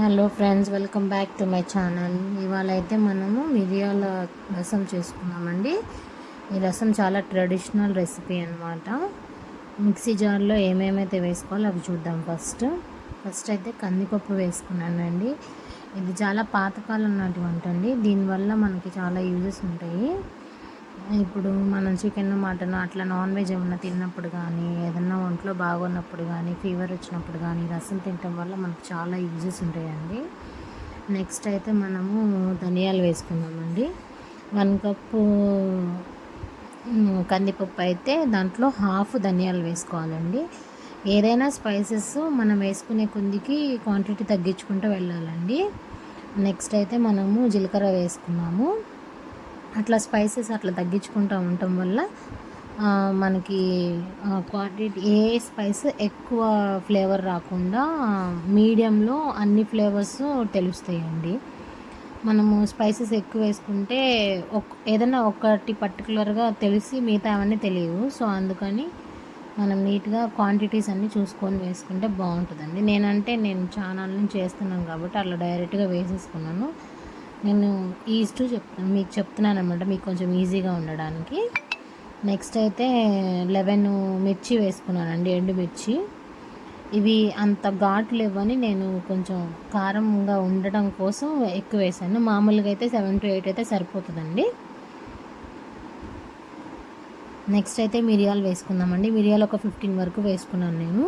Hello friends welcome back to my channel ఇవాళ అయితే మనము మిరియాల రసం చేసుకున్నామండి. ఈ రసం చాలా ట్రెడిషనల్ రెసిపీ అనమాట మిక్సీ జార్లో ఏమేమైతే వేసుకోవాలో అవి చూద్దాం ఫస్ట్ ఫస్ట్ అయితే కందిపప్పు వేసుకున్నానండి. ఇది చాలా పాతకాలం నాటి వంట అండి. దీనివల్ల మనకి చాలా యూజెస్ ఉంటాయి. ఇప్పుడు మనం చికెన్ మటన్ అట్లా నాన్ వెజ్ ఏమన్నా తిన్నప్పుడు కానీ ఏదన్నా ఒంట్లో బాగున్నప్పుడు కానీ ఫీవర్ వచ్చినప్పుడు కానీ రసం తినటం వల్ల మనకు చాలా యూజెస్ ఉంటాయండి. నెక్స్ట్ అయితే మనము ధనియాలు వేసుకున్నామండి వన్ కప్పు కందిపప్పు అయితే దాంట్లో హాఫ్ ధనియాలు వేసుకోవాలండి. ఏదైనా స్పైసెస్ మనం వేసుకునే కొద్దికి క్వాంటిటీ తగ్గించుకుంటూ వెళ్ళాలండి. నెక్స్ట్ అయితే మనము జీలకర్ర వేసుకున్నాము. అట్లా స్పైసెస్ అట్లా తగ్గించుకుంటూ ఉండటం వల్ల మనకి క్వాంటిటీ ఏ స్పైస్ ఎక్కువ ఫ్లేవర్ రాకుండా మీడియంలో అన్ని ఫ్లేవర్స్ తెలుస్తాయండి. మనము స్పైసెస్ ఎక్కువ వేసుకుంటే ఒక్ ఏదైనా ఒకటి పర్టికులర్గా తెలిసి మిగతా అవన్నీ తెలియవు. సో అందుకని మనం నీట్గా క్వాంటిటీస్ అన్నీ చూసుకొని వేసుకుంటే బాగుంటుందండి. నేనంటే నేను ఛానల్ నుంచి చేస్తున్నాను కాబట్టి అలా డైరెక్ట్గా వేసేసుకున్నాను. నేను ఈస్టు చెప్తాను మీకు చెప్తున్నాను అనమాట మీకు కొంచెం ఈజీగా ఉండడానికి. నెక్స్ట్ అయితే లెవెన్ మిర్చి వేసుకున్నానండి ఎండుమిర్చి ఇవి అంత ఘాట్లు ఇవ్వని నేను కొంచెం కారంగా ఉండడం కోసం ఎక్కువ వేసాను. మామూలుగా అయితే సెవెన్ టు ఎయిట్ అయితే సరిపోతుందండి. నెక్స్ట్ అయితే మిరియాలు వేసుకుందామండి. మిరియాలు ఒక ఫిఫ్టీన్ వరకు వేసుకున్నాను నేను.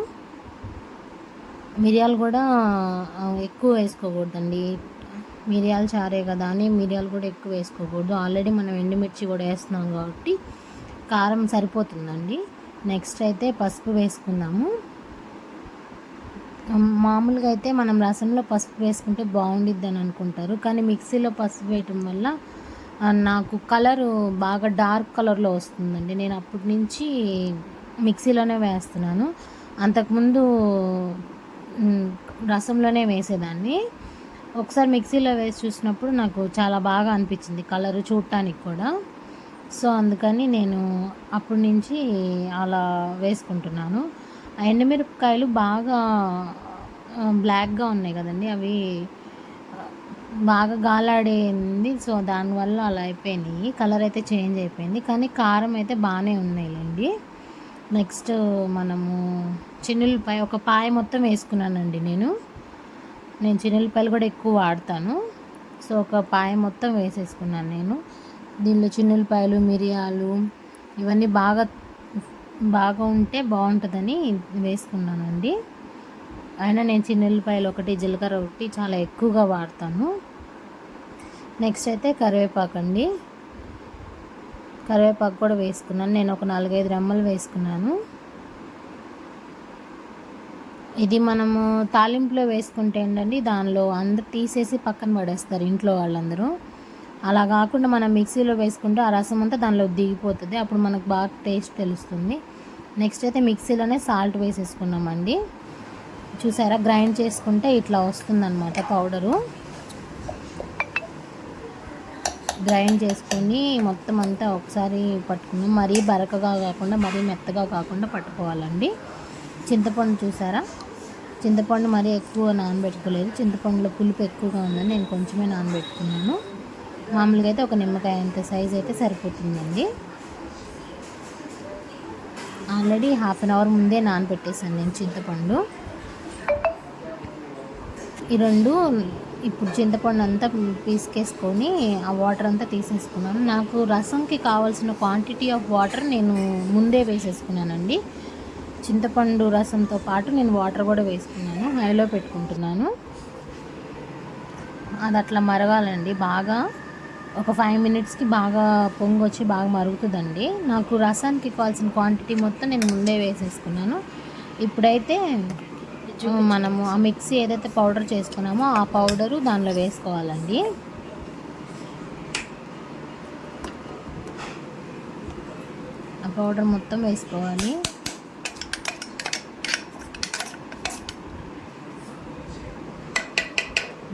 మిరియాలు కూడా ఎక్కువ వేసుకోకూడదండి. మిరియాలు చారే కదా అని మిరియాలు కూడా ఎక్కువ వేసుకోకూడదు. ఆల్రెడీ మనం ఎండుమిర్చి కూడా వేస్తున్నాం కాబట్టి కారం సరిపోతుందండి. నెక్స్ట్ అయితే పసుపు వేసుకుందాము. మామూలుగా అయితే మనం రసంలో పసుపు వేసుకుంటే బాగుండిద్ది అని అనుకుంటారు. కానీ మిక్సీలో పసుపు వేయటం వల్ల నాకు కలరు బాగా డార్క్ కలర్లో వస్తుందండి. నేను అప్పటి నుంచి మిక్సీలోనే వేస్తున్నాను. అంతకుముందు రసంలోనే వేసేదాన్ని. ఒకసారి మిక్సీలో వేసి చూసినప్పుడు నాకు చాలా బాగా అనిపించింది కలరు చూడటానికి కూడా. సో అందుకని నేను అప్పటి నుంచి అలా వేసుకుంటున్నాను. ఆ ఎండుమిరపకాయలు బాగా బ్లాక్గా ఉన్నాయి కదండి. అవి బాగా గాలాడింది. సో దానివల్ల అలా అయిపోయినాయి. కలర్ అయితే చేంజ్ అయిపోయింది. కానీ కారం అయితే బాగానే ఉన్నాయిలేండి. నెక్స్ట్ మనము చిన్నులపై ఒక పాయ మొత్తం వేసుకున్నానండి నేను. నేను చిన్నపాయలు కూడా ఎక్కువ వాడతాను. సో ఒక పాయ మొత్తం వేసేసుకున్నాను నేను. దీనిలో చిన్నపాయలు మిరియాలు ఇవన్నీ బాగా బాగా ఉంటే బాగుంటుందని వేసుకున్నానండి. అయినా నేను చిన్నపాయలు ఒకటి జీలకర్ర ఒకటి చాలా ఎక్కువగా వాడతాను. నెక్స్ట్ అయితే కరివేపాకు అండి. కరివేపాకు కూడా వేసుకున్నాను. నేను ఒక నాలుగైదు రెమ్మలు వేసుకున్నాను. ఇది మనము తాలింపులో వేసుకుంటే ఏంటండి దానిలో అందరు తీసేసి పక్కన పడేస్తారు ఇంట్లో వాళ్ళందరూ. అలా కాకుండా మనం మిక్సీలో వేసుకుంటే ఆ రసం అంతా దానిలో దిగిపోతుంది. అప్పుడు మనకు బాగా టేస్ట్ తెలుస్తుంది. నెక్స్ట్ అయితే మిక్సీలోనే సాల్ట్ వేసేసుకున్నామండి. చూసారా గ్రైండ్ చేసుకుంటే ఇట్లా వస్తుందన్నమాట పౌడరు. గ్రైండ్ చేసుకొని మొత్తం అంతా ఒకసారి పట్టుకున్నాం. మరీ బరకగా కాకుండా మరీ మెత్తగా కాకుండా పట్టుకోవాలండి. చింతపండు చూసారా? చింతపండు మరీ ఎక్కువ నానబెట్టుకోలేదు. చింతపండులో పులుపు ఎక్కువగా ఉందని నేను కొంచెమే నానబెట్టుకున్నాను. మామూలుగా అయితే ఒక నిమ్మకాయ అంత సైజ్ అయితే సరిపోతుందండి. ఆల్రెడీ హాఫ్ అన్ అవర్ ముందే నానబెట్టేసాను నేను చింతపండు. ఈ రెండు ఇప్పుడు చింతపండు అంతా పీసుకేసుకొని ఆ వాటర్ అంతా తీసేసుకున్నాను. నాకు రసంకి కావాల్సిన క్వాంటిటీ ఆఫ్ వాటర్ నేను ముందే వేసేసుకున్నానండి. చింతపండు రసంతో పాటు నేను వాటర్ కూడా వేసుకున్నాను హైలో పెట్టుకుంటున్నాను. అది అట్లా మరగాలండి బాగా ఒక ఫైవ్ మినిట్స్కి బాగా పొంగు వచ్చి బాగా మరుగుతుందండి. నాకు రసానికి కావాల్సిన క్వాంటిటీ మొత్తం నేను ముందే వేసేసుకున్నాను. ఇప్పుడైతే మనము ఆ మిక్సీ ఏదైతే పౌడర్ చేసుకున్నామో ఆ పౌడరు దానిలో వేసుకోవాలండి. ఆ పౌడర్ మొత్తం వేసుకోవాలి.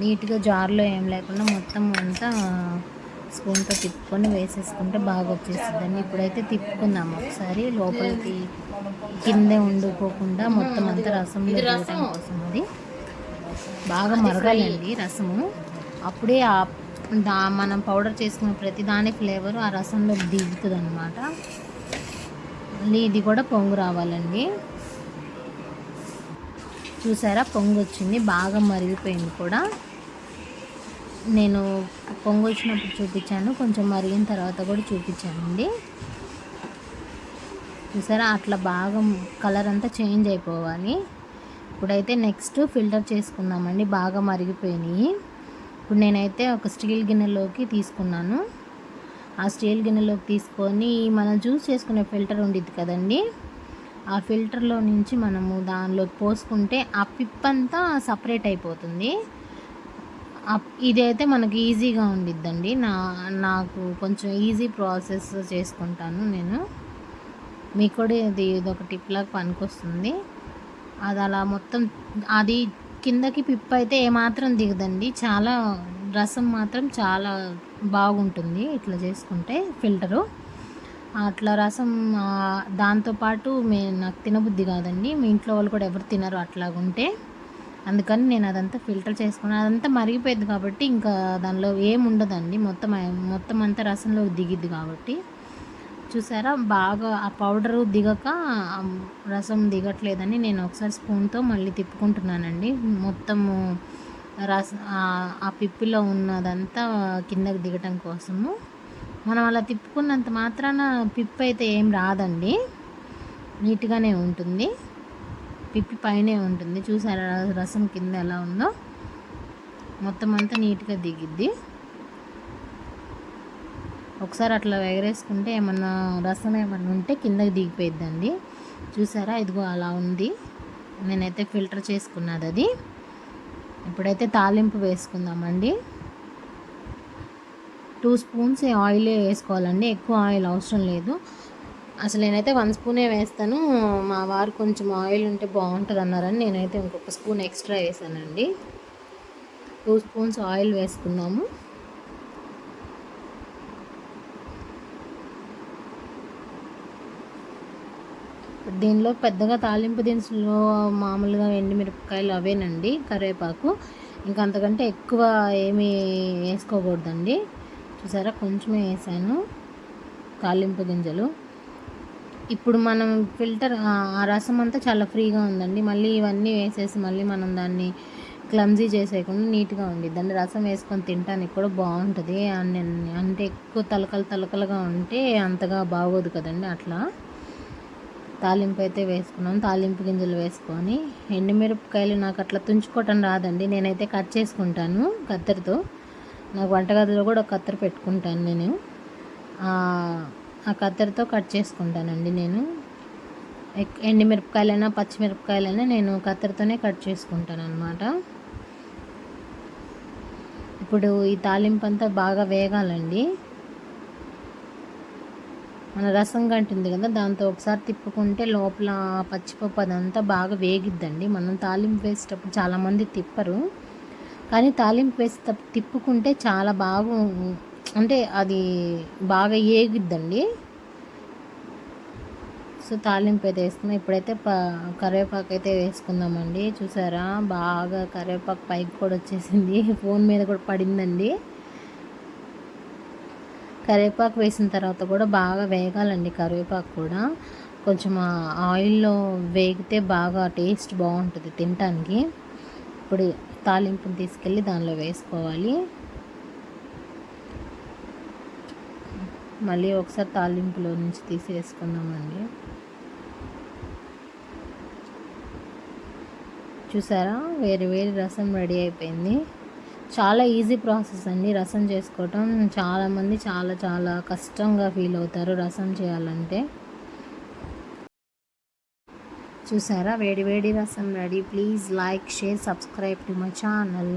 నీట్గా జార్లో ఏం లేకుండా మొత్తం అంతా స్పూన్తో తిప్పుకొని వేసేసుకుంటే బాగా వచ్చేస్తుందండి ఇప్పుడైతే తిప్పుకుందాం ఒకసారి. లోపలికి కిందే ఉండిపోకుండా మొత్తం అంతా రసంలో వేయడం కోసం అది. బాగా మరగాలండి రసము. అప్పుడే ఆ దా మనం పౌడర్ చేసుకున్న ప్రతి దాని ఫ్లేవర్ ఆ రసంలో దిగుతుంది అనమాట మళ్ళీ ఇది కూడా పొంగు రావాలండి. చూసారా? పొంగు వచ్చింది బాగా మరిగిపోయింది కూడా. నేను పొంగు వచ్చినప్పుడు చూపించాను. కొంచెం మరిగిన తర్వాత కూడా చూపించానండి. చూసారా? అట్లా బాగా కలర్ అంతా చేంజ్ అయిపోవాలి. ఇప్పుడైతే నెక్స్ట్ ఫిల్టర్ చేసుకుందామండి. బాగా మరిగిపోయినాయి. ఇప్పుడు నేనైతే ఒక స్టీల్ గిన్నెలోకి తీసుకున్నాను. ఆ స్టీల్ గిన్నెలోకి తీసుకొని మనం జ్యూస్ చేసుకునే ఫిల్టర్ ఉండిద్ది కదండి. ఆ ఫిల్టర్లో నుంచి మనము దానిలోకి పోసుకుంటే ఆ పిప్ అంతా సపరేట్ అయిపోతుంది. ఇదైతే మనకి ఈజీగా ఉండిద్దండి. నా నాకు కొంచెం ఈజీ ప్రాసెస్ చేసుకుంటాను నేను. మీకు కూడా ఇది ఇదొక టిప్లాగా పనికొస్తుంది. అది అలా మొత్తం అది కిందకి పిప్ అయితే ఏమాత్రం దిగదండి. చాలా రసం మాత్రం చాలా బాగుంటుంది ఇట్లా చేసుకుంటే ఫిల్టరు. అట్లా రసం దాంతోపాటు మే నాకు తినబుద్ధి కాదండి. మీ ఇంట్లో వాళ్ళు కూడా ఎవరు తినరు అట్లాగుంటే. అందుకని నేను అదంతా ఫిల్టర్ చేసుకున్నాను. అదంతా మరిగిపోయింది కాబట్టి ఇంకా దానిలో ఏముండదండి. మొత్తం మొత్తం అంతా రసంలో దిగిద్ది కాబట్టి. చూసారా? బాగా ఆ పౌడరు దిగక రసం దిగట్లేదని నేను ఒకసారి స్పూన్తో మళ్ళీ తిప్పుకుంటున్నానండి. మొత్తము రస ఆ పిప్పిలో ఉన్నదంతా కిందకి దిగటం కోసము. మనం అలా తిప్పుకున్నంత మాత్రాన పిప్పు అయితే ఏం రాదండి. నీట్గానే ఉంటుంది. పిప్పి పైనే ఉంటుంది. చూసారా? రసం కింద ఎలా ఉందో? మొత్తం అంతా నీట్గా దిగిద్ది. ఒకసారి అట్లా ఎగరేసుకుంటే ఏమన్నా రసం ఏమన్నా ఉంటే కిందకి దిగిపోయిద్దండి. చూసారా? ఇదిగో అలా ఉంది. నేనైతే ఫిల్టర్ చేసుకున్నది అది. ఇప్పుడైతే తాలింపు వేసుకుందామండి. టూ స్పూన్స్ ఆయిలే వేసుకోవాలండి. ఎక్కువ ఆయిల్ అవసరం లేదు. అసలు నేనైతే వన్ స్పూనే వేస్తాను. మా వారు కొంచెం ఆయిల్ ఉంటే బాగుంటుంది అన్నారని నేనైతే ఇంకొక స్పూన్ ఎక్స్ట్రా వేసానండి. టూ స్పూన్స్ ఆయిల్ వేసుకున్నాము దీనిలో పెద్దగా తాలింపు దినుసులు మామూలుగా ఎండుమిరపకాయలు అవేనండి కరివేపాకు. ఇంకా అంతకంటే ఎక్కువ ఏమీ వేసుకోకూడదండి. చూసారా? కొంచెమే వేసాను. తాలింపు గింజలు. ఇప్పుడు మనం ఫిల్టర్ ఆ రసం అంతా చాలా ఫ్రీగా ఉందండి. మళ్ళీ ఇవన్నీ వేసేసి మళ్ళీ మనం దాన్ని క్లమ్జీ చేసేయకుండా నీట్గా ఉండిద్దండి. దాన్ని రసం వేసుకొని తినడానికి కూడా బాగుంటుంది. అంటే ఎక్కువ తలకలు తలకలుగా ఉంటే అంతగా బాగోదు కదండి అట్లా. తాలింపు అయితే వేసుకున్నాం. తాలింపు గింజలు వేసుకొని ఎండుమిరపకాయలు నాకు అట్లా తుంచుకోవటం రాదండి. నేనైతే కట్ చేసుకుంటాను కత్తెరతో. నాకు వంటగదిలో కూడా ఒక కత్తెర పెట్టుకుంటాను నేను. ఆ కత్తెరతో కట్ చేసుకుంటానండి నేను. ఎండిమిరపకాయలైనా పచ్చిమిరపకాయలైనా నేను కత్తెరతోనే కట్ చేసుకుంటాను అనమాట ఇప్పుడు ఈ తాలింపు అంతా బాగా వేగాలండి. మన రసం గంటుంది కదా దాంతో ఒకసారి తిప్పుకుంటే లోపల పచ్చిపప్పు అదంతా బాగా వేగిద్దండి. మనం తాలింపు వేసేటప్పుడు చాలామంది తిప్పరు. కానీ తాలింపు వేసి తిప్పుకుంటే చాలా బాగా అంటే అది బాగా ఏగిద్దండి. సో తాలింపు అయితే వేసుకున్నాం. ఇప్పుడైతే ప కరివేపాకు అయితే వేసుకుందామండి. చూసారా? బాగా కరివేపాకు పైకి కూడా వచ్చేసింది. ఫోన్ మీద కూడా పడిందండి. కరివేపాకు వేసిన తర్వాత కూడా బాగా వేగాలండి కరివేపాకు కూడా. కొంచెం ఆయిల్లో వేగితే బాగా టేస్ట్ బాగుంటుంది తినటానికి. ఇప్పుడు తాలింపుని తీసుకెళ్ళి దానిలో వేసుకోవాలి. మళ్ళీ ఒకసారి తాలింపులో నుంచి తీసేసుకుందామండి. చూసారా? వేరు వేరు రసం రెడీ అయిపోయింది. చాలా ఈజీ ప్రాసెస్ అండి రసం చేసుకోవటం. చాలామంది చాలా చాలా కష్టంగా ఫీల్ అవుతారు రసం చేయాలంటే. చూసారా? వేడి వేడి రసం ready. Please like share subscribe to my channel.